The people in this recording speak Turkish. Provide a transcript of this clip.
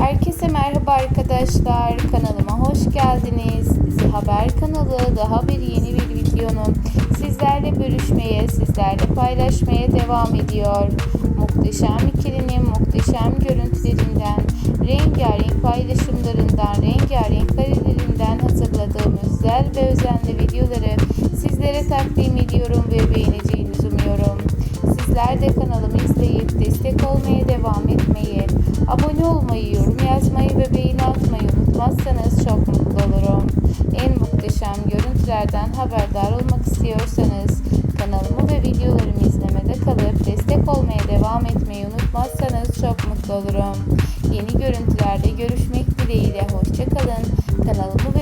Herkese merhaba arkadaşlar. Kanalıma hoş geldiniz. Dizi Haber kanalı daha bir yeni bir videonun sizlerle bölüşmeye, sizlerle paylaşmaya devam ediyor. Muhteşem ikilinin muhteşem görüntülerinden, rengarenk paylaşımlarından, rengarenk karelerinden hazırladığım özel ve özenli videoları sizlere takdim ediyorum ve beğeneceğinizi umuyorum. Sizler de kanalımı izleyip destek olmaya devam etmeyi, abone olmayı, yorum yazmayı ve beğeni atmayı unutmazsanız çok mutlu olurum. En muhteşem görüntülerden haberdar olmak istiyorsanız kanalımı ve videolarımı izlemede kalıp destek olmaya devam etmeyi unutmazsanız çok mutlu olurum. Yeni görüntülerde görüşmek dileğiyle hoşçakalın. Kanalımı